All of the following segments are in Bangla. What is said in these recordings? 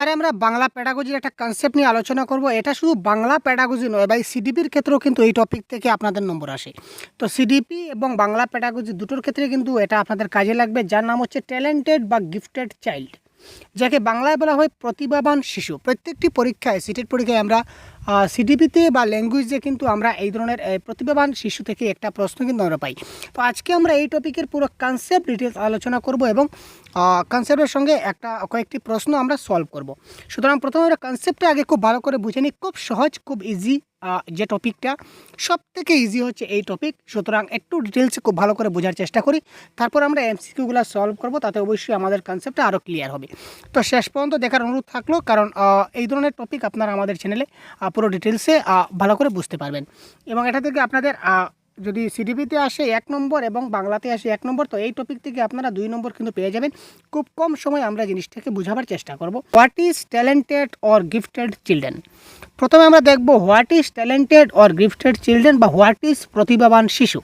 আরে আমরা বাংলা প্যাডাগজির একটা কনসেপ্ট নিয়ে আলোচনা করব। এটা শুধু বাংলা প্যাডাগজি নয় বা সিডিপির ক্ষেত্রেও কিন্তু এই টপিক থেকে আপনাদের নম্বর আসে। তো সিডিপি এবং বাংলা প্যাডাগজি দুটোর ক্ষেত্রে কিন্তু এটা আপনাদের কাজে লাগবে। যার নাম হচ্ছে ট্যালেন্টেড বা গিফটেড চাইল্ড যাকে বাংলায় বলা হয় প্রতিভাবান শিশু। প্রত্যেকটি পরীক্ষায়, সিটের পরীক্ষায় আমরা সিডিপিতে বা ল্যাঙ্গুয়েজে কিন্তু আমরা এই ধরনের প্রতিভাবান শিশু থেকে একটা প্রশ্ন কিন্তু আমরা পাই। তো আজকে আমরা এই টপিকের পুরো কনসেপ্ট ডিটেলস আলোচনা করব এবং কনসেপ্টের সঙ্গে একটা, কয়েকটি প্রশ্ন আমরা সলভ করব। সুতরাং প্রথমে আমরা কনসেপ্টটা আগে খুব ভালো করে বুঝে নিই। খুব সহজ, খুব ইজি যে টপিকটা সব থেকে ইজি হচ্ছে এই টপিক সুতরাং একটু ডিটেলসে খুব ভালো করে বোঝার চেষ্টা করি। তারপর আমরা এমসিকিউগুলো সলভ করব, তাতে অবশ্যই আমাদের কনসেপ্টটা আরও ক্লিয়ার হবে। তো শেষ পর্যন্ত দেখার অনুরোধ থাকল, কারণ এই ধরনের টপিক আপনারা আমাদের চ্যানেলে পুরো ডিটেলসে ভালো করে বুঝতে পারবেন। এবং এটা থেকে আপনাদের যদি সিডিপিতে আসে এক নম্বর এবং বাংলাতে আসে এক নম্বর, তো এই টপিক থেকে আপনারা দুই নম্বর কিন্তু পেয়ে যাবেন। খুব কম সময় আমরা জিনিসটাকে বোঝাবার চেষ্টা করব। What is talented or gifted children প্রথমে আমরা দেখব what is talented or gifted children বা হোয়াট ইজ প্রতিভাবান শিশু।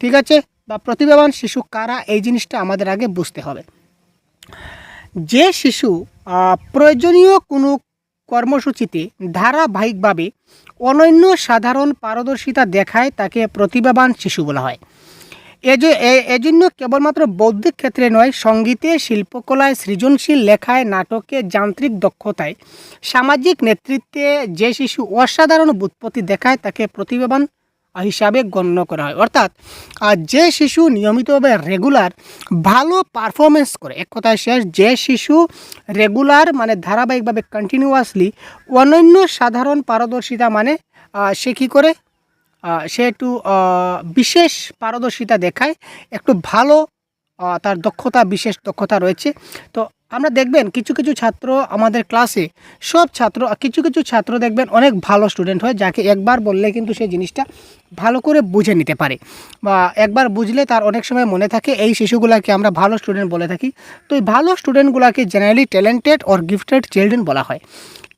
ঠিক আছে? বা প্রতিভাবান শিশু কারা? এই জিনিসটা আমাদের আগে বুঝতে হবে। যে শিশু প্রয়োজনীয় কোনো কর্মসূচিতে ধারাবাহিকভাবে অনন্য সাধারণ পারদর্শিতা দেখায় তাকে প্রতিভাবান শিশু বলা হয়। এজন্য কেবলমাত্র বৌদ্ধিক ক্ষেত্রে নয়, সঙ্গীতে, শিল্পকলায় সৃজনশীল লেখায়, নাটকে যান্ত্রিক দক্ষতায়, সামাজিক নেতৃত্বে যে শিশু অসাধারণ বুৎপত্তি দেখায় তাকে প্রতিভাবান হিসাবে গণ্য করা হয়। অর্থাৎ যে শিশু নিয়মিতভাবে রেগুলার ভালো পারফরমেন্স করে, এক কথায় শেষ, যে শিশু রেগুলার মানে ধারাবাহিকভাবে কন্টিনিউয়াসলি অনন্য সাধারণ পারদর্শিতা মানে সে কী করে? সে একটু বিশেষ পারদর্শিতা দেখায়, একটু ভালো তার দক্ষতা, বিশেষ দক্ষতা রয়েছে। তো আমরা দেখবেন কিছু কিছু ছাত্র আমাদের ক্লাসে সব ছাত্র, কিছু কিছু ছাত্র দেখবেন অনেক ভালো স্টুডেন্ট হয়, যাকে একবার বললে কিন্তু সেই জিনিসটা ভালো করে বুঝে নিতে পারে। বা একবার বুঝলে তার অনেক সময় মনে থাকে, এই শিশুগুলাকে আমরা ভালো স্টুডেন্ট বলে থাকি। তো এই ভালো স্টুডেন্টগুলোকে generally talented or gifted children বলা হয়।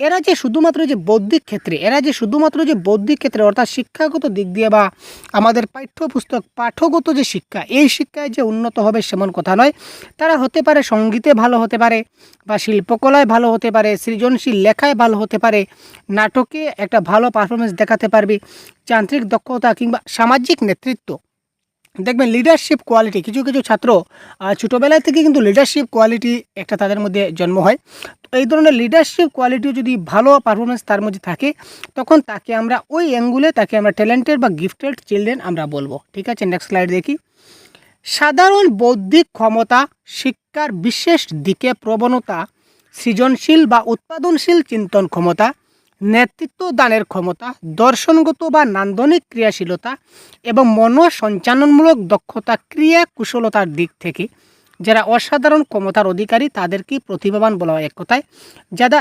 এরা যে শুধুমাত্র যে বৌদ্ধিক ক্ষেত্রে, এরা যে শুধুমাত্র যে বৌদ্ধিক ক্ষেত্রে, অর্থাৎ শিক্ষাগত দিক দিয়ে বা আমাদের পাঠ্যপুস্তক পাঠগত যে শিক্ষা, এই শিক্ষায় যে উন্নত হবে সেমন কথা নয়। তারা হতে পারে সঙ্গীতে ভালো হতে পারে বা শিল্পকলায় ভালো হতে পারে, সৃজনশীল লেখায় ভালো হতে পারে, নাটকে একটা ভালো পারফরমেন্স দেখাতে পারবে, যান্ত্রিক দক্ষতা কিংবা সামাজিক নেতৃত্ব। দেখবেন লিডারশিপ কোয়ালিটি কিছু কিছু ছাত্র ছোটোবেলা থেকে কিন্তু লিডারশিপ কোয়ালিটি একটা তাদের মধ্যে জন্ম হয়। তো এই ধরনের লিডারশিপ কোয়ালিটি যদি ভালো পারফরমেন্স তার মধ্যে থাকে, তখন তাকে আমরা ওই অ্যাঙ্গুলে তাকে আমরা ট্যালেন্টেড বা গিফটেড চিলড্রেন আমরা বলব। ঠিক আছে? নেক্সট স্লাইড দেখি। সাধারণ বৌদ্ধিক ক্ষমতা, শিক্ষার বিশেষ দিকে প্রবণতা, সৃজনশীল বা উৎপাদনশীল চিন্তন ক্ষমতা নেতৃত্ব দানের ক্ষমতা, দর্শনগত বা নান্দনিক ক্রিয়াশীলতা এবং মনসঞ্চালনমূলক দক্ষতা ক্রিয়া কুশলতার দিক থেকে, যারা অসাধারণ ক্ষমতার অধিকারী তাদেরকে প্রতিভাবান বলা হয় এক কথায় যারা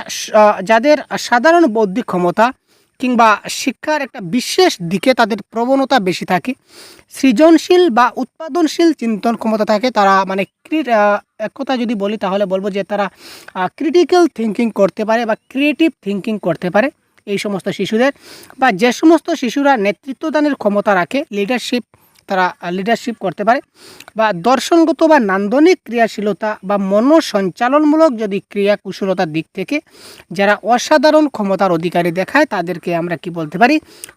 যাদের সাধারণ বৌদ্ধিক ক্ষমতা কিংবা শিক্ষার একটা বিশেষ দিকে তাদের প্রবণতা বেশি থাকে, সৃজনশীল বা উৎপাদনশীল চিন্তন ক্ষমতা থাকে, তারা মানে এক কথা যদি বলি তাহলে বলব যে তারা ক্রিটিক্যাল থিঙ্কিং করতে পারে বা ক্রিয়েটিভ থিঙ্কিং করতে পারে এই সমস্ত শিশুদের বা যে সমস্ত শিশুরা নেতৃত্বদানের ক্ষমতা রাখে লিডারশিপ তারা লিডারশিপ করতে পারে বা দর্শনগত বা নান্দনিক ক্রিয়াশীলতা বা মনসঞ্চালনমূলক যদি ক্রিয়া কুশলতার দিক থেকে যারা অসাধারণ ক্ষমতার অধিকারী দেখায়, তাদেরকে আমরা কি বলতে পারি?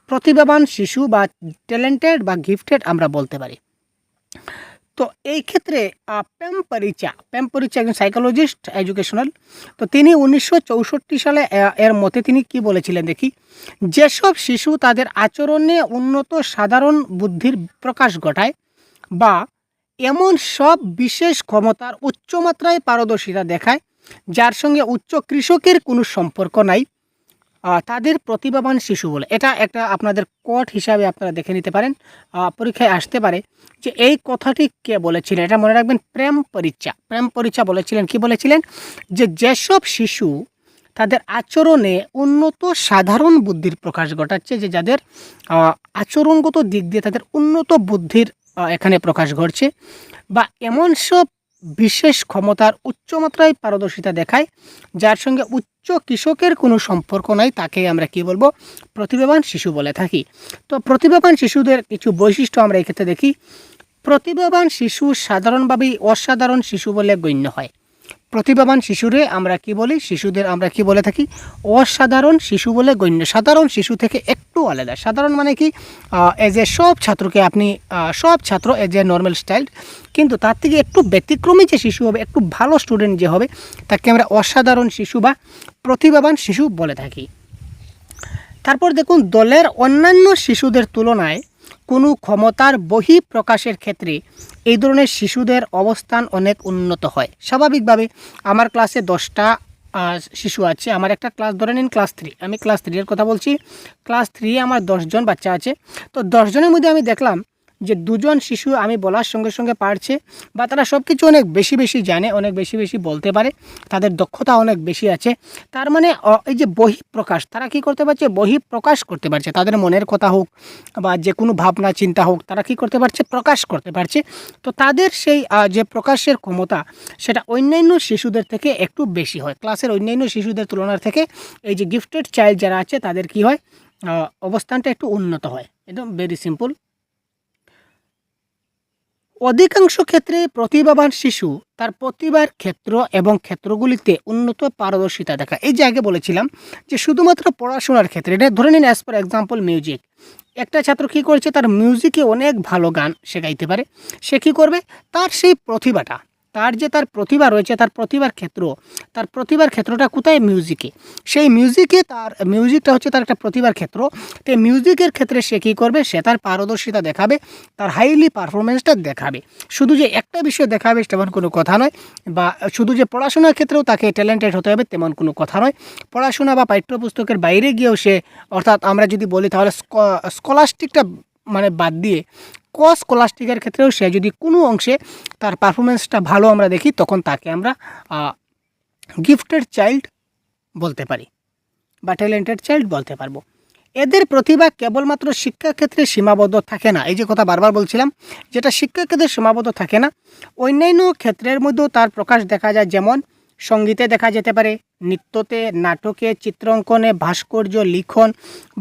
প্রতিভাবান শিশু বা ট্যালেন্টেড বা গিফটেড আমরা বলতে পারি। তো এই ক্ষেত্রে প্যাম পরিচা প্যাম পরিচা একজন সাইকোলজিস্ট এডুকেশনাল তো তিনি উনিশশো চৌষট্টি সালে এর মতে তিনি কি বলেছিলেন দেখি? যেসব শিশু তাদের আচরণে উন্নত সাধারণ বুদ্ধির প্রকাশ ঘটায় বা এমন সব বিশেষ ক্ষমতার উচ্চমাত্রায় পারদর্শিতা দেখায়, যার সঙ্গে উচ্চ কৃষকের কোনো সম্পর্ক নাই তাদের প্রতিভাবান শিশু বলে। এটা একটা আপনাদের কোট হিসাবে আপনারা দেখে নিতে পারেন। পরীক্ষায় আসতে পারে যে এই কথাটি কে বলেছিলেন? এটা মনে রাখবেন, প্রেম পরীক্ষা প্রেম পরীক্ষা বলেছিলেন, কি বলেছিলেন? যে যেসব শিশু তাদের আচরণে উন্নত সাধারণ বুদ্ধির প্রকাশ ঘটাচ্ছে, যে যাদের আচরণগত দিক দিয়ে তাদের উন্নত বুদ্ধির এখানে প্রকাশ ঘটছে বা এমন সব বিশেষ ক্ষমতার উচ্চমাত্রায় পারদর্শিতা দেখায়, যার সঙ্গে উচ্চ কৃষকের কোনো সম্পর্ক নাই, তাকে আমরা কি বলব? প্রতিভাবান শিশু বলে থাকি। তো প্রতিভাবান শিশুদের কিছু বৈশিষ্ট্য আমরা এক্ষেত্রে দেখি। প্রতিভাবান শিশু সাধারণভাবেই অসাধারণ শিশু বলে গণ্য হয়। প্রতিভাবান শিশুরে আমরা কি বলি? শিশুদের আমরা কি বলে থাকি? অসাধারণ শিশু বলে গণ্য। সাধারণ শিশু থেকে একটু আলাদা। সাধারণ মানে কি? এজ এ সব ছাত্রকে আপনি সব ছাত্র এজ এ নর্মাল স্টাইল কিন্তু তার থেকে একটু ব্যতিক্রমী যে শিশু হবে, একটু ভালো স্টুডেন্ট যে হবে, তাকে আমরা অসাধারণ শিশু বা প্রতিভাবান শিশু বলে থাকি। তারপর দেখুন, দলের অন্যান্য শিশুদের তুলনায় কোনো ক্ষমতার বহি প্রকাশের ক্ষেত্রে এই ধরনের শিশুদের অবস্থান অনেক উন্নত হয়। স্বাভাবিকভাবে আমার ক্লাসে দশটা শিশু আছে। আমার একটা ক্লাস, ধরে নিন ক্লাস থ্রি আমি ক্লাস থ্রি এর কথা বলছি। ক্লাস থ্রি আমার দশজন বাচ্চা আছে। তো দশজনের মধ্যে আমি দেখলাম যে দুজন শিশু আমি বলার সঙ্গে সঙ্গে পারছে বা তারা সব কিছু অনেক বেশি বেশি জানে, অনেক বেশি বেশি বলতে পারে, তাদের দক্ষতা অনেক বেশি আছে। তার মানে এই যে বহিঃপ্রকাশ, তারা কি করতে পারছে? বহিঃপ্রকাশ করতে পারছে। তাদের মনের কথা হোক বা যে কোনো ভাবনা, চিন্তা হোক, তারা কি করতে পারছে? প্রকাশ করতে পারছে। তো তাদের সেই যে প্রকাশের ক্ষমতা, সেটা অন্যান্য শিশুদের থেকে একটু বেশি হয়। ক্লাসের অন্যান্য শিশুদের তুলনার থেকে এই যে গিফটেড চাইল্ড যারা আছে, তাদের কি হয়? অবস্থানটা একটু উন্নত হয়। একদম ভেরি সিম্পল অধিকাংশ ক্ষেত্রে প্রতিভাবান শিশু তার প্রতিভার ক্ষেত্র এবং ক্ষেত্রগুলিতে উন্নত পারদর্শিতা দেখা এই যে আগে বলেছিলাম যে শুধুমাত্র পড়াশোনার ক্ষেত্রে, এটা ধরে নিন অ্যাজ পার এক্সাম্পল মিউজিক একটা ছাত্র কী করেছে? তার মিউজিকে অনেক ভালো গান সে গাইতে পারে। সে কী করবে? তার সেই প্রতিভাটা তার যে তার প্রতিভা রয়েছে, তার প্রতিভার ক্ষেত্র, তার প্রতিভার ক্ষেত্রটা কোথায়? মিউজিকে সেই মিউজিকে তার মিউজিকটা হচ্ছে তার একটা প্রতিভার ক্ষেত্র। তো মিউজিকের ক্ষেত্রে সে কী করবে? সে তার পারদর্শিতা দেখাবে, তার হাইলি পারফরমেন্সটা দেখাবে। শুধু যে একটা বিষয় দেখাবে তেমন কোনো কথা নয়, বা শুধু যে পড়াশোনার ক্ষেত্রেও তাকে ট্যালেন্টেড হতে হবে তেমন কোনো কথা নয়। পড়াশোনা বা পাঠ্যপুস্তকের বাইরে গিয়েও সে, অর্থাৎ আমরা যদি বলি তাহলে স্কলাস্টিকটা মানে বাদ দিয়ে ক স্কলাস্টিকের ক্ষেত্রেও সে যদি কোনো অংশে তার পারফরমেন্সটা ভালো আমরা দেখি, তখন তাকে আমরা গিফটেড চাইল্ড বলতে পারি বা ট্যালেন্টেড চাইল্ড বলতে পারব। এদের প্রতিভা কেবলমাত্র শিক্ষাক্ষেত্রে সীমাবদ্ধ থাকে না। এই যে কথা বারবার বলছিলাম, যেটা শিক্ষাক্ষেত্রে সীমাবদ্ধ থাকে না, অন্যান্য ক্ষেত্রের মধ্যেও তার প্রকাশ দেখা যায়। যেমন, সঙ্গীতে দেখা যেতে পারে, নৃত্যতে, নাটকে, চিত্রাঙ্কনে, ভাস্কর্য, লিখন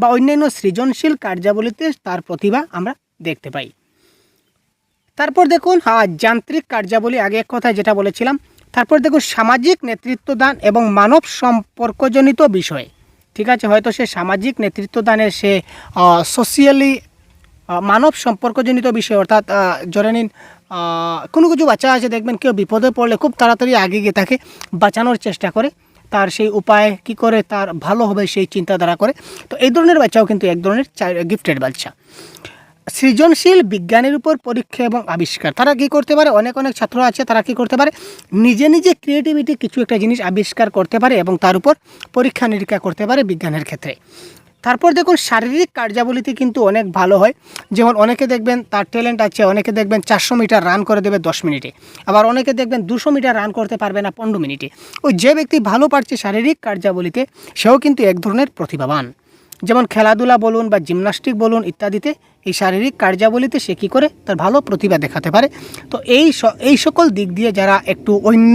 বা অন্যান্য সৃজনশীল কার্যাবলীতে তার প্রতিভা আমরা দেখতে পাই। তারপর দেখুন হ্যাঁ যান্ত্রিক কার্যাবলী, আগে এক কথায় যেটা বলেছিলাম, তারপর দেখুন, সামাজিক নেতৃত্বদান এবং মানব সম্পর্কজনিত বিষয়। ঠিক আছে, হয়তো সে সামাজিক নেতৃত্বদানের সে সোশিয়ালি মানব সম্পর্কজনিত বিষয়, অর্থাৎ ধরে নিন কোনো কিছু বাচ্চা আছে, দেখবেন কেউ বিপদে পড়লে খুব তাড়াতাড়ি আগে গিয়ে তাকে বাঁচানোর চেষ্টা করে, তার সেই উপায় কি করে, তার ভালো হবে সেই চিন্তাধারা করে। তো এই ধরনের বাচ্চাও কিন্তু এক ধরনের গিফটেড বাচ্চা। সৃজনশীল বিজ্ঞানের উপর পরীক্ষা এবং আবিষ্কার। তারা কি করতে পারে? অনেক অনেক ছাত্র আছে, তারা কি করতে পারে? নিজে নিজে ক্রিয়েটিভিটি কিছু একটা জিনিস আবিষ্কার করতে পারে এবং তার উপর পরীক্ষা নিরীক্ষা করতে পারে বিজ্ঞানের ক্ষেত্রে। তারপর দেখুন, শারীরিক কার্যাবলীতে কিন্তু অনেক ভালো হয়। যেমন অনেকে দেখবেন তার ট্যালেন্ট আছে, অনেকে দেখবেন চারশো মিটার রান করে দেবে দশ মিনিটে। আবার অনেকে দেখবেন দুশো মিটার রান করতে পারবে না পনেরো মিনিটে। ওই যে ব্যক্তি ভালো পারছে শারীরিক কার্যাবলীতে, সেও কিন্তু এক ধরনের প্রতিভাবান। যেমন খেলাধুলা বলুন বা জিমনাস্টিক বলুন ইত্যাদিতে এই শারীরিক কার্যাবলীতে সে কী করে? তার ভালো প্রতিভা দেখাতে পারে। তো এই এই সকল দিক দিয়ে যারা একটু অন্য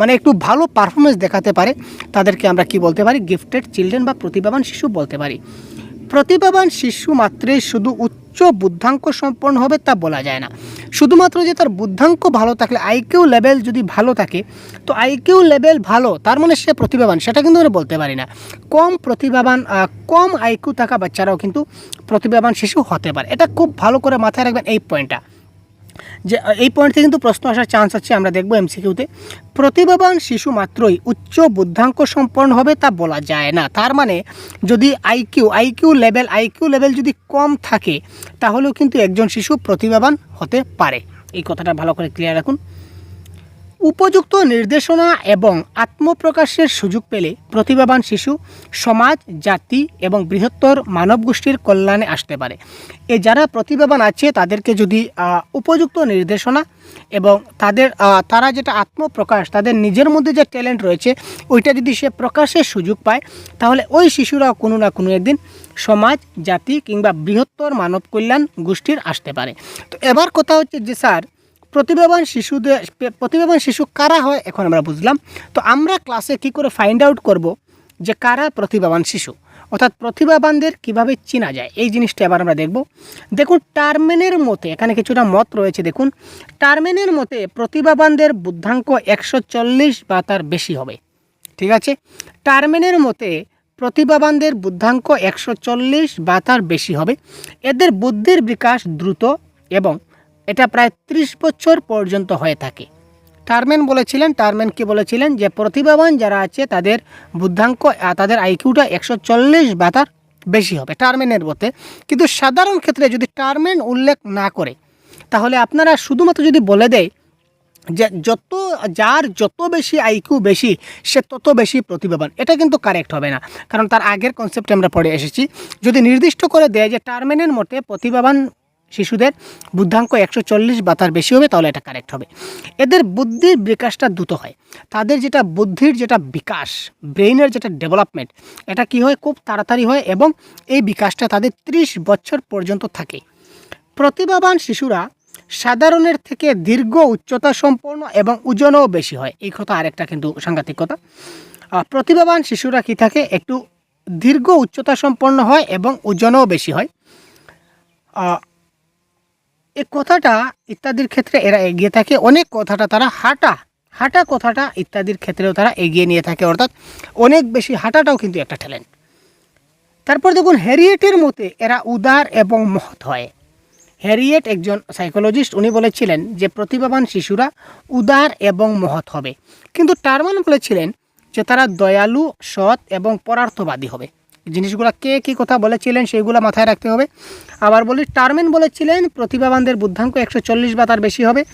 মানে একটু ভালো পারফরমেন্স দেখাতে পারে, তাদেরকে আমরা কি বলতে পারি? গিফটেড চিলড্রেন বা প্রতিভাবান শিশু বলতে পারি। প্রতিভাবান শিশু মাত্রে শুধু উচ্চ বুদ্ধাঙ্ক সম্পন্ন হবে তা বলা যায় না। শুধুমাত্র যে তার বুদ্ধাঙ্ক ভালো থাকলে আইকিউ লেভেল যদি ভালো থাকে, তো আইকিউ লেভেল ভালো, তার মানে সে প্রতিভাবান, সেটা কিন্তু আমরা বলতে পারি না। কম প্রতিভাবান কম আইকিউ থাকা বাচ্চারাও কিন্তু প্রতিভাবান শিশু হতে পারে। এটা খুব ভালো করে মাথায় রাখবেন এই পয়েন্টটা যে এই পয়েন্ট থেকে কিন্তু প্রশ্ন আসার চান্স আছে, আমরা দেখব এমসিকিউতে প্রতিভাবান শিশু মাত্রই উচ্চ বুদ্ধাঙ্ক সম্পন্ন হবে তা বলা যায় না। তার মানে যদি IQ IQ level IQ level যদি কম থাকে, তাহলেও কিন্তু একজন শিশু প্রতিভাবান হতে পারে। এই কথাটা ভালো করে ক্লিয়ার রাখুন। উপযুক্ত নির্দেশনা এবং আত্মপ্রকাশের সুযোগ পেলে প্রতিভাবান শিশু, সমাজ, জাতি এবং বৃহত্তর মানব গোষ্ঠীর কল্যাণে আসতে পারে। এ যারা প্রতিভাবান আছে, তাদেরকে যদি উপযুক্ত নির্দেশনা এবং তাদের তারা যেটা আত্মপ্রকাশ, তাদের নিজের মধ্যে যে ট্যালেন্ট রয়েছে, ওইটা যদি সে প্রকাশের সুযোগ পায়, তাহলে ওই শিশুরাও কোনো না কোনো একদিন সমাজ, জাতি কিংবা বৃহত্তর মানব কল্যাণ গোষ্ঠীর আসতে পারে। তো এবার কথা হচ্ছে যে, স্যার প্রতিভাবান শিশুদের, প্রতিভাবান শিশু কারা হয় এখন আমরা বুঝলাম। তো আমরা ক্লাসে কি করে ফাইন্ড আউট করব যে কারা প্রতিভাবান শিশু? অর্থাৎ প্রতিভাবানদের কীভাবে চেনা যায়? এই জিনিসটা এবার আমরা দেখব। দেখুন, টার্মেনের মতে, এখানে কিছুটা মত রয়েছে, দেখুন। টার্মেনের মতে, প্রতিভাবানদের বুদ্ধাঙ্ক একশো চল্লিশ বা তার বেশি হবে। ঠিক আছে? টার্মেনের মতে, প্রতিভাবানদের বুদ্ধাঙ্ক একশো চল্লিশ বা তার বেশি হবে। এদের বুদ্ধির বিকাশ দ্রুত এবং এটা প্রায় ত্রিশ বছর পর্যন্ত হয়ে থাকে। টার্মেন বলেছিলেন, টার্মেন কি বলেছিলেন? যে প্রতিভাবান যারা আছে, তাদের বুদ্ধাঙ্ক তাদের আইকিউটা একশো চল্লিশ বা তার বেশি হবে টার্মেনের মতে কিন্তু সাধারণ ক্ষেত্রে যদি টার্মেন উল্লেখ না করে, তাহলে আপনারা শুধুমাত্র যদি বলে দেয় যে যত, যার যত বেশি আইকিউ বেশি, সে তত বেশি প্রতিভাবান, এটা কিন্তু কারেক্ট হবে না। কারণ তার আগের কনসেপ্টে আমরা পড়ে এসেছি। যদি নির্দিষ্ট করে দেয় যে টার্মেনের মতে প্রতিভাবান শিশুদের বুদ্ধাঙ্ক একশো চল্লিশ বা তার বেশি হবে, তাহলে এটা কারেক্ট হবে। এদের বুদ্ধির বিকাশটা দ্রুত হয়। তাদের যেটা বুদ্ধির যেটা বিকাশ ব্রেইনের যেটা ডেভেলপমেন্ট এটা কি হয়? খুব তাড়াতাড়ি হয় এবং এই বিকাশটা তাদের ত্রিশ বছর পর্যন্ত থাকে। প্রতিভাবান শিশুরা সাধারণের থেকে দীর্ঘ উচ্চতা সম্পন্ন এবং ওজনও বেশি হয়। এই কথা আরেকটা কিন্তু সাংঘাতিক কথা। প্রতিভাবান শিশুরা কি থাকে? একটু দীর্ঘ উচ্চতা সম্পন্ন হয় এবং ওজনও বেশি হয়। এই কথাটা ইত্যাদির ক্ষেত্রে এরা এগিয়ে থাকে। অনেক কথাটা তারা হাঁটা হাঁটা কথাটা ইত্যাদির ক্ষেত্রেও তারা এগিয়ে নিয়ে থাকে। অর্থাৎ অনেক বেশি হাঁটাটাও কিন্তু একটা ট্যালেন্ট তারপর দেখুন, হ্যারিয়েটের মতে এরা উদার এবং মহৎ হয়। হ্যারিয়েট একজন সাইকোলজিস্ট উনি বলেছিলেন যে প্রতিভাবান শিশুরা উদার এবং মহৎ হবে। কিন্তু টারমান বলেছিলেন যে তারা দয়ালু, সৎ এবং পরার্থবাদী হবে। জিনিসগুলো কে কী কথা বলেছিলেন সেইগুলো মাথায় রাখতে হবে। আবার বলি টার্মেন বলেছিলেন প্রতিভাবানদের বুদ্ধাঙ্ক একশো চল্লিশ বা তার বেশি হবে।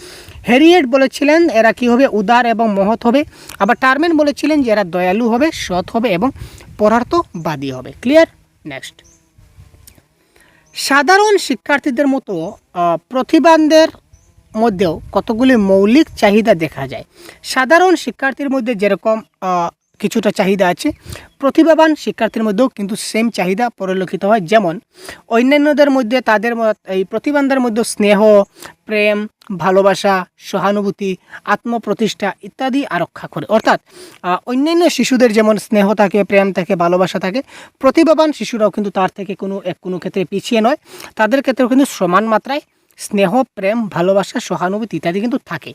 হ্যারিয়েট বলেছিলেন এরা কি হবে? উদার এবং মহৎ হবে। আবার টার্মেন বলেছিলেন যে এরা দয়ালু হবে সৎ হবে এবং পরার্থবাদী হবে। ক্লিয়ার নেক্সট সাধারণ শিক্ষার্থীদের মতো আহ, প্রতিভানদের মধ্যেও কতগুলি মৌলিক চাহিদা দেখা যায়? সাধারণ শিক্ষার্থীর মধ্যে যেরকম কিছুটা চাহিদা আছে। প্রতিভাবান শিক্ষার্থীর মধ্যেও কিন্তু সেম চাহিদা পরিলক্ষিত হয়। যেমন, অন্যান্যদের মধ্যে তাদের এই প্রতিভানদের মধ্যে স্নেহ, প্রেম, ভালোবাসা, সহানুভূতি, আত্মপ্রতিষ্ঠা ইত্যাদি আরক্ষা করে। অর্থাৎ অন্যান্য শিশুদের যেমন স্নেহ থাকে, প্রেম থাকে, ভালোবাসা থাকে, প্রতিভাবান শিশুরাও কিন্তু তার থেকে কোনো এক, কোনো ক্ষেত্রে পিছিয়ে নয়। তাদের ক্ষেত্রেও কিন্তু সমান মাত্রায় স্নেহ, প্রেম, ভালোবাসা, সহানুভূতি ইত্যাদি কিন্তু থাকে।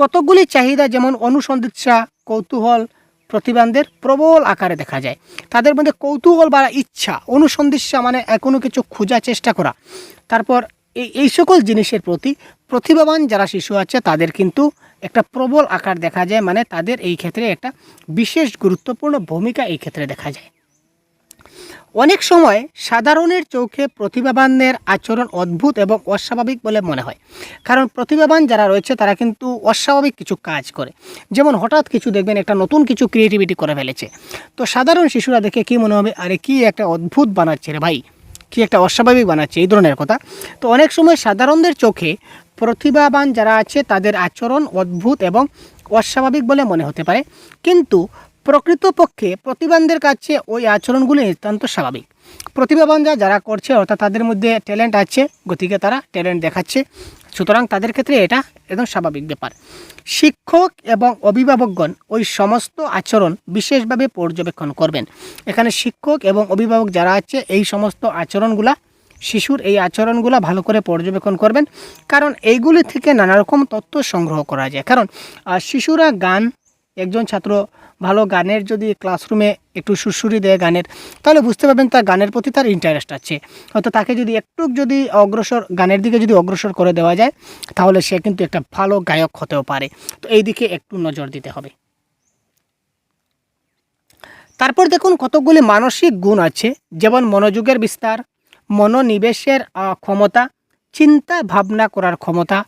কতকগুলি চাহিদা, যেমন অনুসন্ধিৎসা, কৌতূহল প্রতিবানদের প্রবল আকারে দেখা যায়। তাদের মধ্যে কৌতূহল বা ইচ্ছা অনুসন্ধিৎসা মানে কোনো কিছু খোঁজার চেষ্টা করা। তারপর এই এই সকল জিনিসের প্রতি প্রতিভাবান যারা শিশু আছে, তাদের কিন্তু একটা প্রবল আকার দেখা যায়। মানে তাদের এই ক্ষেত্রে একটা বিশেষ গুরুত্বপূর্ণ ভূমিকা এই ক্ষেত্রে দেখা যায়। অনেক সময় সাধারণের চোখে প্রতিভাবানদের আচরণ অদ্ভুত এবং অস্বাভাবিক বলে মনে হয়। কারণ প্রতিভাবান যারা রয়েছে, তারা কিন্তু অস্বাভাবিক কিছু কাজ করে। যেমন হঠাৎ কিছু দেখবেন, একটা নতুন কিছু ক্রিয়েটিভিটি করে ফেলেছে। তো সাধারণ শিশুরা দেখে কি মনে হবে, আরে কি একটা অদ্ভুত বানাচ্ছে রে ভাই, কি একটা অস্বাভাবিক বানাচ্ছে, এই ধরনের কথা। তো অনেক সময় সাধারণদের চোখে প্রতিভাবান যারা আছে, তাদের আচরণ অদ্ভুত এবং অস্বাভাবিক বলে মনে হতে পারে। কিন্তু প্রকৃতপক্ষে প্রতিবানদের কাছে ওই আচরণগুলি নিতান্ত স্বাভাবিক। প্রতিভাবান যা যারা করছে, অর্থাৎ তাদের মধ্যে ট্যালেন্ট আছে, গতিকে তারা ট্যালেন্ট দেখাচ্ছে। সুতরাং তাদের ক্ষেত্রে এটা একদম স্বাভাবিক ব্যাপার। শিক্ষক এবং অভিভাবকগণ ওই সমস্ত আচরণ বিশেষভাবে পর্যবেক্ষণ করবেন। এখানে শিক্ষক এবং অভিভাবক যারা আছে, এই সমস্ত আচরণগুলা, শিশুর এই আচরণগুলো ভালো করে পর্যবেক্ষণ করবেন। কারণ এইগুলি থেকে নানা রকম তথ্য সংগ্রহ করা যায়। কারণ শিশুরা গান, একজন ছাত্র ভালো গানের যদি ক্লাসরুমে একটু সুরসুরি দেয় গানের, তাহলে বুঝতে পারবেন তার গানের প্রতি তার ইন্টারেস্ট আছে। হয়তো তাকে যদি একটু যদি অগ্রসর, গানের দিকে যদি অগ্রসর করে দেওয়া যায়, তাহলে সে কিন্তু একটা ভালো গায়ক হতেও পারে। তো এই দিকে একটু নজর দিতে হবে। তারপর দেখুন কতগুলি মানসিক গুণ আছে, যেমন মনোযোগের বিস্তার, মনোনিবেশের ক্ষমতা, চিন্তা ভাবনা করার ক্ষমতা,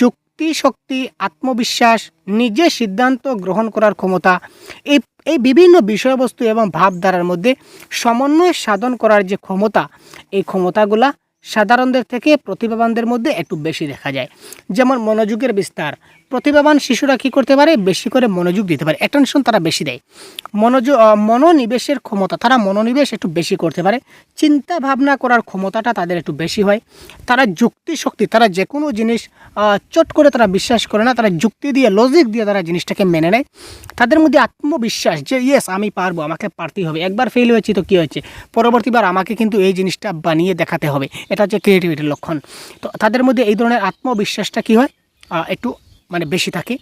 যুক্তি শক্তি, আত্মবিশ্বাস, নিজে সিদ্ধান্ত গ্রহণ করার ক্ষমতা, এই এই বিভিন্ন বিষয়বস্তু এবং ভাবধারার মধ্যে সমন্বয় সাধন করার যে ক্ষমতা, এই ক্ষমতাগুলা সাধারণদের থেকে প্রতিভাবানদের মধ্যে একটু বেশি দেখা যায়। যেমন মনোযোগের বিস্তার প্রতিভাবান শিশুরা কী করতে পারে? বেশি করে মনোযোগ দিতে পারে। অ্যাটেনশন তারা বেশি দেয়। মনোযোগ মনোনিবেশের ক্ষমতা, তারা মনোনিবেশ একটু বেশি করতে পারে। চিন্তা ভাবনা করার ক্ষমতাটা তাদের একটু বেশি হয়। তারা যুক্তি শক্তি তারা যে কোনো জিনিস চট করে তারা বিশ্বাস করে না, তারা যুক্তি দিয়ে লজিক দিয়ে তারা জিনিসটাকে মেনে নেয়। তাদের মধ্যে আত্মবিশ্বাস যে ইয়েস আমি পারব, আমাকে পারতেই হবে। একবার ফেল হয়েছি তো কী হয়েছে? পরবর্তীবার আমাকে কিন্তু এই জিনিসটা বানিয়ে দেখাতে হবে। এটা হচ্ছে ক্রিয়েটিভিটির লক্ষণ। তো তাদের মধ্যে এই ধরনের আত্মবিশ্বাসটা কী হয়? একটু মানে বেশি থাকে।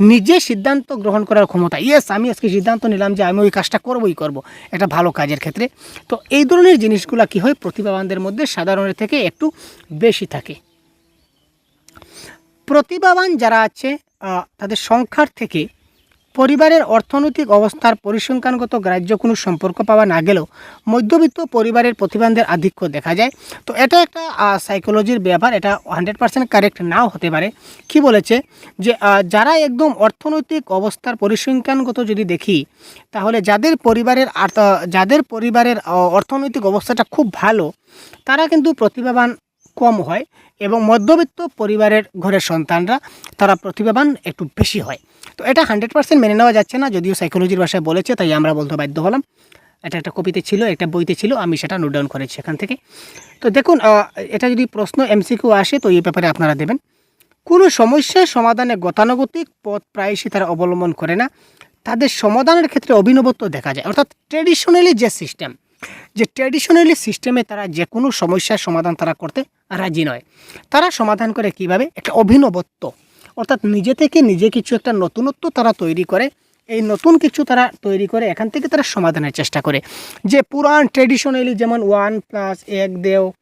নিজে সিদ্ধান্ত গ্রহণ করার ক্ষমতা। ইয়েস আমি আজকে সিদ্ধান্ত নিলাম যে আমি ওই কাজটা করবই, করব। এটা ভালো কাজের ক্ষেত্রে। তো এই ধরনের জিনিসগুলো কী হয়? প্রতিভাবানদের মধ্যে সাধারণের থেকে একটু বেশি থাকে। প্রতিভাবান যারা আছে তাদের সংখ্যার থেকে পরিবারের অর্থনৈতিক অবস্থার পরিসংখ্যানগত গ্রাহ্য কোনো সম্পর্ক পাওয়া না গেলেও মধ্যবিত্ত পরিবারের প্রতিভানদের আধিক্য দেখা যায়। তো এটা একটা সাইকোলজির ব্যাপার, এটা হান্ড্রেড পার্সেন্ট কারেক্ট নাও হতে পারে। কি বলেছে? যে যারা একদম অর্থনৈতিক অবস্থার পরিসংখ্যানগত যদি দেখি, তাহলে যাদের পরিবারের যাদের পরিবারের অর্থনৈতিক অবস্থাটা খুব ভালো, তারা কিন্তু প্রতিভাবান কম হয় এবং মধ্যবিত্ত পরিবারের ঘরের সন্তানরা তারা প্রতিভাবান একটু বেশি হয়। তো এটা হান্ড্রেড পার্সেন্ট মেনে নেওয়া যাচ্ছে না, যদিও সাইকোলজির ভাষায় বলেছে, তাই আমরা বলতে বাধ্য হলাম। এটা একটা কপিতে ছিল, একটা বইতে ছিল, আমি সেটা নোট ডাউন করেছি এখান থেকে। তো দেখুন এটা যদি প্রশ্ন এমসিকিউ আসে, তো এই ব্যাপারে আপনারা দেবেন। কোনো সমস্যার সমাধানে গতানুগতিক পথ প্রায়শই তারা অবলম্বন করে না। তাদের সমাধানের ক্ষেত্রে অভিনবত্ব দেখা যায়। অর্থাৎ ট্রেডিশনালি যে সিস্টেম যে ট্র্যাডিশনালি সিস্টেমে তারা যে কোনো সমস্যার সমাধান তারা করতে রাজি নয়। তারা সমাধান করে কীভাবে? একটা অভিনবত্ব। অর্থাৎ নিজে থেকে নিজে কিছু একটা নতুনত্ব তারা তৈরি করে, এই নতুন কিছু তারা তৈরি করে, এখান থেকে তারা সমাধানের চেষ্টা করে। যে পুরান ট্র্যাডিশনালি যেমন ওয়ান প্লাস এক দেও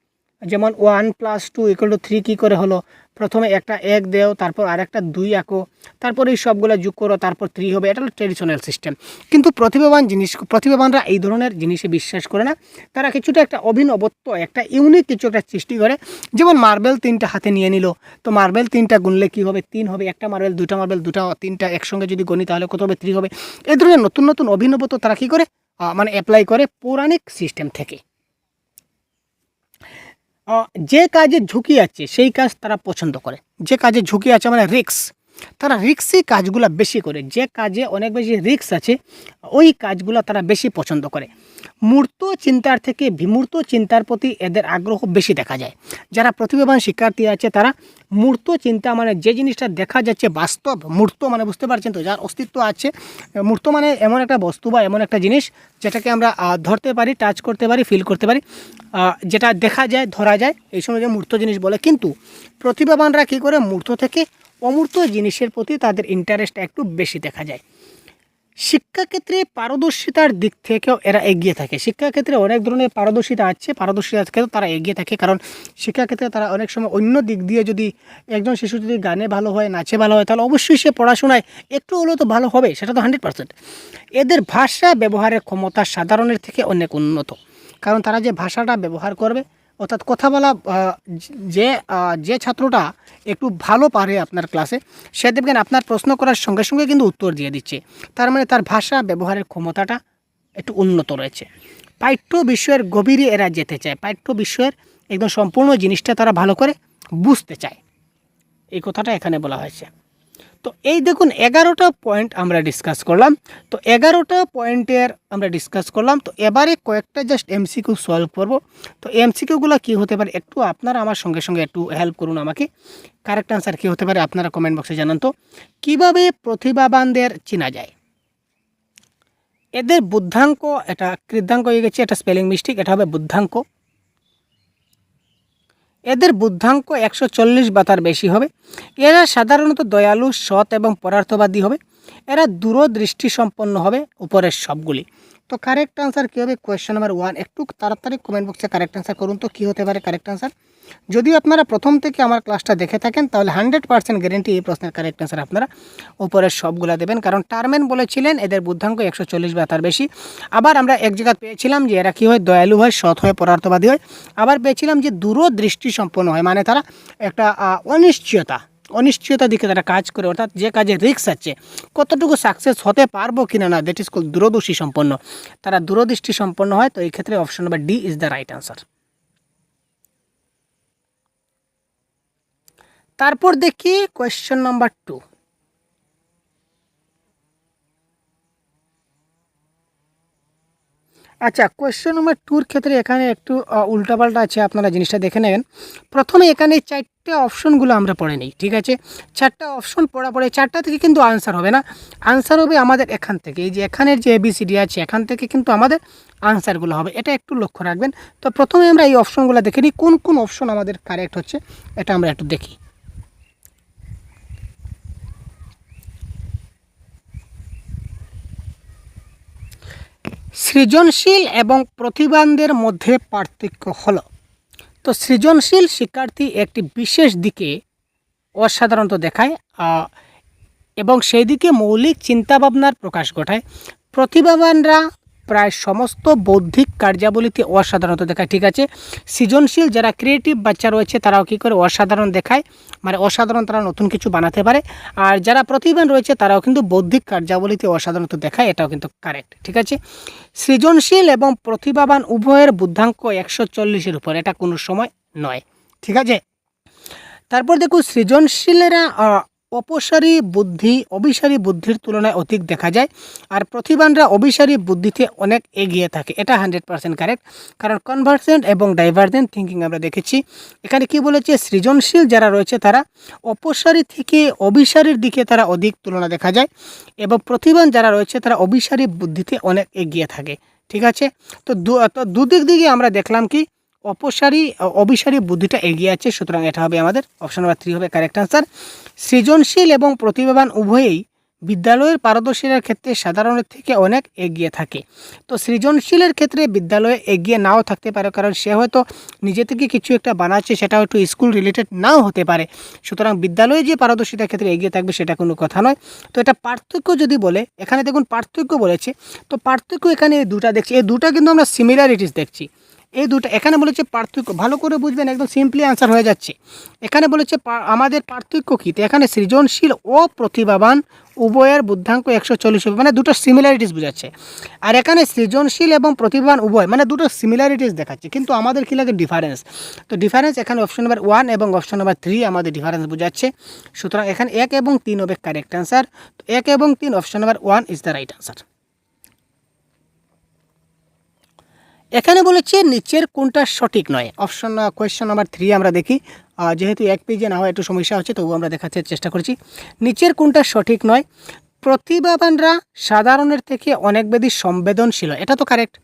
যেমন one plus two equal to three কী করে হলো? প্রথমে একটা এক দেও, তারপর আরেকটা দুই আঁকো, তারপর এই সবগুলো যোগ করো, তারপর থ্রি হবে। এটা হলো ট্রেডিশনাল সিস্টেম কিন্তু প্রতিভাবান জিনিস, প্রতিভাবানরা এই ধরনের জিনিসে বিশ্বাস করে না। তারা কিছুটা একটা অভিনবত্ব, একটা ইউনিক কিছু একটা সৃষ্টি করে। যেমন মার্বেল তিনটা হাতে নিয়ে নিল। তো মার্বেল তিনটা গুনলে কী হবে? তিন হবে। একটা মার্বেল দুটা মার্বেল দুটা, তিনটা একসঙ্গে যদি গণি তাহলে কত হবে? থ্রি হবে। এই ধরনের নতুন নতুন অভিনবত্ব তারা কী করে? মানে অ্যাপ্লাই করে পৌরাণিক সিস্টেম থেকে। যে কাজে ঝুঁকি আছে, সেই কাজ তারা পছন্দ করে। যে কাজে ঝুঁকি আছে মানে রিক্স তারা রিক্সি কাজগুলো বেশি করে। যে কাজে অনেক বেশি রিক্স আছে, ওই কাজগুলো তারা বেশি পছন্দ করে। মূর্ত চিন্তার থেকে বিমূর্ত চিন্তার প্রতি এদের আগ্রহ বেশি দেখা যায়। যারা প্রতিভাবান শিক্ষার্থী আছে, তারা মূর্ত চিন্তা মানে যে জিনিসটা দেখা যাচ্ছে বাস্তব, মূর্ত মানে বুঝতে পারছেন তো? যার অস্তিত্ব আছে। মূর্ত মানে এমন একটা বস্তু বা এমন একটা জিনিস যেটাকে আমরা ধরতে পারি টাচ করতে পারি ফিল করতে পারি যেটা দেখা যায়, ধরা যায়। এই সময় যে মূর্ত জিনিস বলে। কিন্তু প্রতিভাবানরা কী করে? মূর্ত থেকে অমূর্ত জিনিসের প্রতি তাদের ইন্টারেস্ট একটু বেশি দেখা যায়। শিক্ষাক্ষেত্রে পারদর্শিতার দিক থেকেও এরা এগিয়ে থাকে। শিক্ষাক্ষেত্রে অনেক ধরনের পারদর্শিতা আছে পারদর্শিতার ক্ষেত্রে তারা এগিয়ে থাকে। কারণ শিক্ষাক্ষেত্রে তারা অনেক সময় অন্য দিক দিয়ে যদি একজন শিশু যদি গানে ভালো হয়, নাচে ভালো হয়, তাহলে অবশ্যই সে পড়াশোনায় একটু হলেও তো ভালো হবে, সেটা তো হান্ড্রেড পার্সেন্ট এদের ভাষা ব্যবহারের ক্ষমতা সাধারণের থেকে অনেক উন্নত। কারণ তারা যে ভাষাটা ব্যবহার করবে, অর্থাৎ কথা বলা যে যে ছাত্রটা একটু ভালো পারে আপনার ক্লাসে সে দেখবেন আপনার প্রশ্ন করার সঙ্গে সঙ্গে কিন্তু উত্তর দিয়ে দিচ্ছে। তার মানে তার ভাষা ব্যবহারের ক্ষমতাটা একটু উন্নত রয়েছে। পাঠ্য বিষয়ের গভীরে এরা যেতে চায়। পাঠ্য বিষয়ের একদম সম্পূর্ণ জিনিসটা তারা ভালো করে বুঝতে চায়। এই কথাটা এখানে বলা হয়েছে। তো এই দেখুন এগারোটা পয়েন্ট আমরা ডিসকাস করলাম। তো এগারোটা পয়েন্টের আমরা ডিসকাস করলাম। তো এবারে কয়েকটা জাস্ট এমসিকিউ সলভ করব। তো এমসিকিউগুলো কী হতে পারে? একটু আপনারা আমার সঙ্গে সঙ্গে একটু হেল্প করুন আমাকে। কারেক্ট আনসার কী হতে পারে আপনারা কমেন্ট বক্সে জানান তো। কীভাবে প্রতিভাবানদের চেনা যায়? এদের বুদ্ধাঙ্ক, এটা কৃদ্ধাঙ্ক হয়ে গেছে, এটা স্পেলিং মিস্টেক এটা হবে বুদ্ধাঙ্ক। এদের বুদ্ধাঙ্ক একশো চল্লিশ বা তার বেশি হবে। এরা সাধারণত দয়ালু, সৎ এবং পরার্থবাদী হবে। এরা দূরদৃষ্টি সম্পন্ন হবে উপরের সবগুলি। তো কারেক্ট আনসার কী হবে? কোয়েশ্চেন নাম্বার ওয়ান একটু তাড়াতাড়ি কমেন্ট বক্সে কারেক্ট আনসার করুন তো কী হতে পারে কারেক্ট আনসার যদি আপনারা প্রথম থেকে আমার ক্লাসটা দেখে থাকেন তাহলে হান্ড্রেড পার্সেন্ট গ্যারেন্টি এই প্রশ্নের কারেক্ট আনসার আপনারা উপরের সবগুলা দেবেন। কারণ টার্মেন বলেছিলেন এদের বুদ্ধাঙ্ক একশো চল্লিশ বা তার বেশি। আবার আমরা এক জায়গায় পেয়েছিলাম যে এরা কী হয় দয়ালু হয় সৎ হয় পরার্থবাদী হয়। আবার পেয়েছিলাম যে দূরদৃষ্টি সম্পন্ন হয় মানে তারা একটা আহ, অনিশ্চয়তা দিকে তারা কাজ করে, অর্থাৎ যে কাজে রিক্স আছে, কতটুকু সাকসেস হতে পারব কিনা না দ্যাট ইজ কল দূরদর্শী সম্পন্ন। তারা দূরদৃষ্টি সম্পন্ন হয়, তো এই ক্ষেত্রে option number D is the right answer তারপর দেখি কোয়েশ্চন নাম্বার টু আচ্ছা কোয়েশ্চেন নম্বর টুর ক্ষেত্রে এখানে একটু উল্টাপাল্টা আছে, আপনারা জিনিসটা দেখে নেবেন। প্রথমে এখানে চারটে অপশনগুলো আমরা পড়ে নিই, ঠিক আছে? চারটা অপশন পড়া পড়ে, চারটা থেকে কিন্তু আনসার হবে না। আনসার হবে আমাদের এখান থেকে, এই যে এখানের যে এবিসিডি আছে, এখান থেকে কিন্তু আমাদের আনসারগুলো হবে। এটা একটু লক্ষ্য রাখবেন। তো প্রথমে আমরা এই অপশনগুলো দেখে নিই, কোন কোন অপশন আমাদের কারেক্ট হচ্ছে, এটা আমরা একটু দেখি। সৃজনশীল এবং প্রতিবানদের মধ্যে পার্থক্য হল। তো সৃজনশীল শিক্ষার্থী একটি বিশেষ দিকে অসাধারণত দেখায় এবং সেই দিকে মৌলিক চিন্তাভাবনার প্রকাশ ঘটায়। প্রতিভাবানরা প্রায় সমস্ত বৌদ্ধিক কার্যাবলীতে অসাধারণত দেখায়, ঠিক আছে? সৃজনশীল যারা ক্রিয়েটিভ বাচ্চা রয়েছে, তারাও কী করে অসাধারণ দেখায় মানে অসাধারণ তারা নতুন কিছু বানাতে পারে। আর যারা প্রতিভান রয়েছে, তারাও কিন্তু বৌদ্ধিক কার্যাবলীতে অসাধারণত দেখায়, এটাও কিন্তু কারেক্ট ঠিক আছে? সৃজনশীল এবং প্রতিভাবান উভয়ের বুদ্ধাঙ্ক একশো চল্লিশের উপর, এটা কোনো সময় নয়, ঠিক আছে? তারপর দেখো সৃজনশীলেরা অপসারী বুদ্ধি, অবিসারী বুদ্ধির তুলনায় অধিক দেখা যায়। আর প্রতিভানরা অবিসারী বুদ্ধিতে অনেক এগিয়ে থাকে। এটা হান্ড্রেড পার্সেন্ট কারেক্ট। কারণ কনভার্সেন্ট এবং ডাইভার্জেন্ট থিঙ্কিং আমরা দেখেছি। এখানে কি বলেছে? সৃজনশীল যারা রয়েছে তারা অপসারী থেকে অবিসারীর দিকে তারা অধিক তুলনা দেখা যায়। এবং প্রতিভান যারা রয়েছে তারা অবিসারী বুদ্ধিতে অনেক এগিয়ে থাকে। ঠিক আছে? তো দু- দুদিক দিকে আমরা দেখলাম কি? অপসারী অবিসারী বুদ্ধিটা এগিয়ে আছে, সুতরাং এটা হবে আমাদের অপশন নাম্বার থ্রি হবে কারেক্ট আনসার সৃজনশীল এবং প্রতিভাবান উভয়েই বিদ্যালয়ের পারদর্শীদের ক্ষেত্রে সাধারণের থেকে অনেক এগিয়ে থাকে। তো সৃজনশীলের ক্ষেত্রে বিদ্যালয়ে এগিয়ে নাও থাকতে পারে, কারণ সে হয়তো নিজে থেকে কিছু একটা বানাচ্ছে সেটা হয়তো স্কুল রিলেটেড নাও হতে পারে। সুতরাং বিদ্যালয়ে যে পারদর্শিতার ক্ষেত্রে এগিয়ে থাকবে, সেটা কোনো কথা নয়। তো এটা পার্থক্য যদি বলে, এখানে দেখুন পার্থক্য বলেছে, তো পার্থক্য এখানে দুটা দেখছি, এই দুটা কিন্তু আমরা সিমিলারিটিস দেখছি। এই দুটো, এখানে বলেছে পার্থক্য, ভালো করে বুঝবেন, একদম সিম্পলি আনসার হয়ে যাচ্ছে। এখানে বলেছে আমাদের পার্থক্য কী? তো এখানে সৃজনশীল ও প্রতিভাবান উভয়ের বুদ্ধাঙ্ক একশো চল্লিশ মানে দুটো সিমিলারিটিস বোঝাচ্ছে। আর এখানে সৃজনশীল এবং প্রতিভাবান উভয় মানে দুটো সিমিলারিটিস দেখাচ্ছে, কিন্তু আমাদের কী লাগে ডিফারেন্স তো ডিফারেন্স এখানে অপশন নাম্বার ওয়ান এবং অপশন নাম্বার থ্রি আমাদের ডিফারেন্স বোঝাচ্ছে। সুতরাং এখানে এক এবং তিন হবে কারেক্ট অ্যান্সার তো এক এবং তিন option number one is the right answer এখানে বলেছে নিচের কোনটা সঠিক নয়। অপশন কোয়েশ্চন নাম্বার থ্রি আমরা দেখি। যেহেতু এক পেজে না হয়, একটু সমস্যা হচ্ছে তবু আমরা দেখাতে চেষ্টা করছি। নিচের কোনটা সঠিক নয়? প্রতিভাবানরা সাধারণের থেকে অনেক বেশি সংবেদনশীল। এটা তো কারেক্ট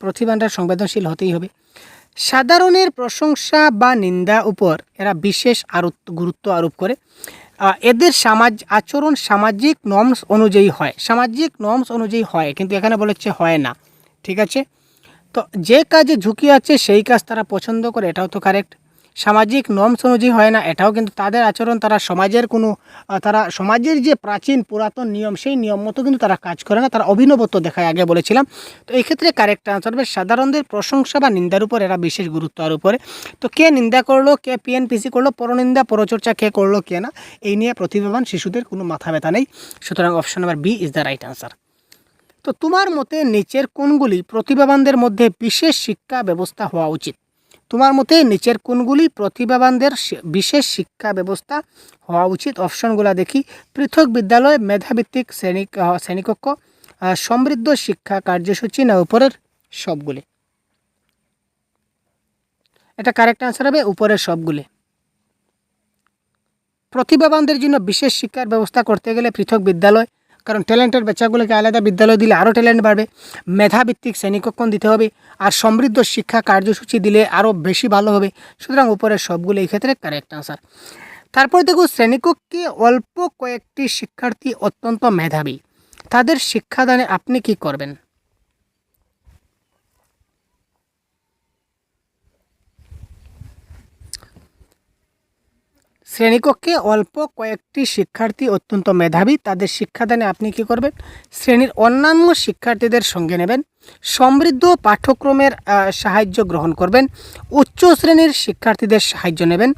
প্রতিভানরা সংবেদনশীল হতেই হবে। সাধারণের প্রশংসা বা নিন্দা উপর এরা বিশেষ আরোপ গুরুত্ব আরোপ করে। এদের সামাজ আচরণ সামাজিক নর্মস অনুযায়ী হয়। সামাজিক নর্মস অনুযায়ী হয়, কিন্তু এখানে বলেছে হয় না। ঠিক আছে? তো যে কাজে ঝুঁকি আছে, সেই কাজ তারা পছন্দ করে, এটাও তো কারেক্ট সামাজিক নর্মস অনুযায়ী হয় না, এটাও কিন্তু তাদের আচরণ, তারা সমাজের কোনো তারা সমাজের যে প্রাচীন পুরাতন নিয়ম, সেই নিয়ম মতো কিন্তু তারা কাজ করে না, তারা অভিনবত্ব দেখায়, আগে বলেছিলাম। তো এই ক্ষেত্রে কারেক্ট আনসার হবে, সাধারণদের প্রশংসা বা নিন্দার উপর এরা বিশেষ গুরুত্ব আর উপরে তো কে নিন্দা করল, কে পিএনপিসি করল, পরনিন্দা, পরচর্চা কে করল, কে না, এই নিয়ে প্রতিভাবান শিশুদের কোনো মাথা ব্যথা নেই। সুতরাং option number B is the right answer তো তোমার মতে, নিচের কোনগুলি প্রতিভাবানদের মধ্যে বিশেষ শিক্ষা ব্যবস্থা হওয়া উচিত? তোমার মতে নিচের কোনগুলি প্রতিভাবানদের বিশেষ শিক্ষা ব্যবস্থা হওয়া উচিত? অপশনগুলো দেখি। পৃথক বিদ্যালয়, মেধাভিত্তিক শ্রেণি শ্রেণীকক্ষ সমৃদ্ধ শিক্ষা কার্যসূচি না উপরের সবগুলি? এটা কারেক্ট আনসার হবে উপরের সবগুলি। প্রতিভাবানদের জন্য বিশেষ শিক্ষার ব্যবস্থা করতে গেলে পৃথক বিদ্যালয় কারণ ট্যালেন্টের বাচ্চাগুলোকে আলাদা বিদ্যালয় দিলে আরও ট্যালেন্ট বাড়বে। মেধাভিত্তিক শ্রেণীকক্ষণ দিতে হবে আর সমৃদ্ধ শিক্ষা কার্যসূচি দিলে আরও বেশি ভালো হবে। সুতরাং উপরের সবগুলো এই ক্ষেত্রে কারেক্ট আনসার তারপর দেখো শ্রেণীকক্ষে অল্প কয়েকটি শিক্ষার্থী অত্যন্ত মেধাবী। তাদের শিক্ষাদানে আপনি কি করবেন? শ্রেণীকক্ষে অল্প কয়েকটি শিক্ষার্থী অত্যন্ত মেধাবী, তাদের শিক্ষাদানে আপনি কি করবেন? শ্রেণির অন্যান্য শিক্ষার্থীদের সঙ্গে নেবেন। সমৃদ্ধ পাঠ্যক্রমের সাহায্য গ্রহণ করবেন। উচ্চ শ্রেণির শিক্ষার্থীদের সাহায্য নেবেন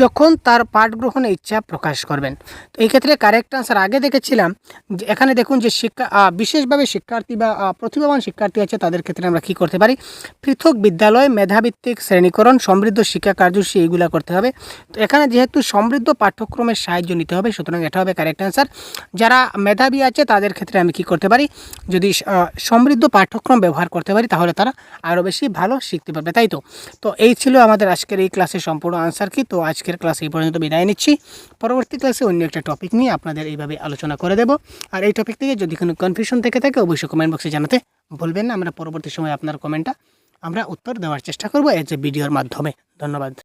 যখন তার পাঠ গ্রহণে ইচ্ছা প্রকাশ করবেন। তো এই ক্ষেত্রে কারেক্ট আনসার আগে দেখেছিলাম যে এখানে দেখুন যে শিক্ষা বিশেষভাবে শিক্ষার্থী বা প্রতিভাবান শিক্ষার্থী আছে, তাদের ক্ষেত্রে আমরা কী করতে পারি? পৃথক বিদ্যালয়, মেধাভিত্তিক শ্রেণীকরণ, সমৃদ্ধ শিক্ষা কার্যসূচি এইগুলা করতে হবে। তো এখানে যেহেতু সমৃদ্ধ পাঠ্যক্রমের সাহায্য নিতে হবে, সুতরাং এটা হবে কারেক্ট অ্যান্সার যারা মেধাবী আছে, তাদের ক্ষেত্রে আমি কি করতে পারি? যদি সমৃদ্ধ পাঠ্যক্রম ব্যবহার করতে পারি, তাহলে তারা আরও বেশি ভালো শিখতে পারবে, তাই তো? তো এই ছিল আমাদের আজকের এই ক্লাসের সম্পূর্ণ আনসার কি? তো আজকের ক্লাস এই পর্যন্ত বিদায় নিচ্ছি। পরবর্তী ক্লাসে অন্য একটা টপিক নিয়ে আপনাদের এইভাবে আলোচনা করে দেব। আর এই টপিক থেকে যদি কোনো কনফিউশন থেকে থাকে, অবশ্যই কমেন্ট বক্সে জানাতে ভুলবেন না। আমরা পরবর্তী সময় আপনার কমেন্টটা আমরা উত্তর দেওয়ার চেষ্টা করব এজ এ ভিডিওর মাধ্যমে। ধন্যবাদ।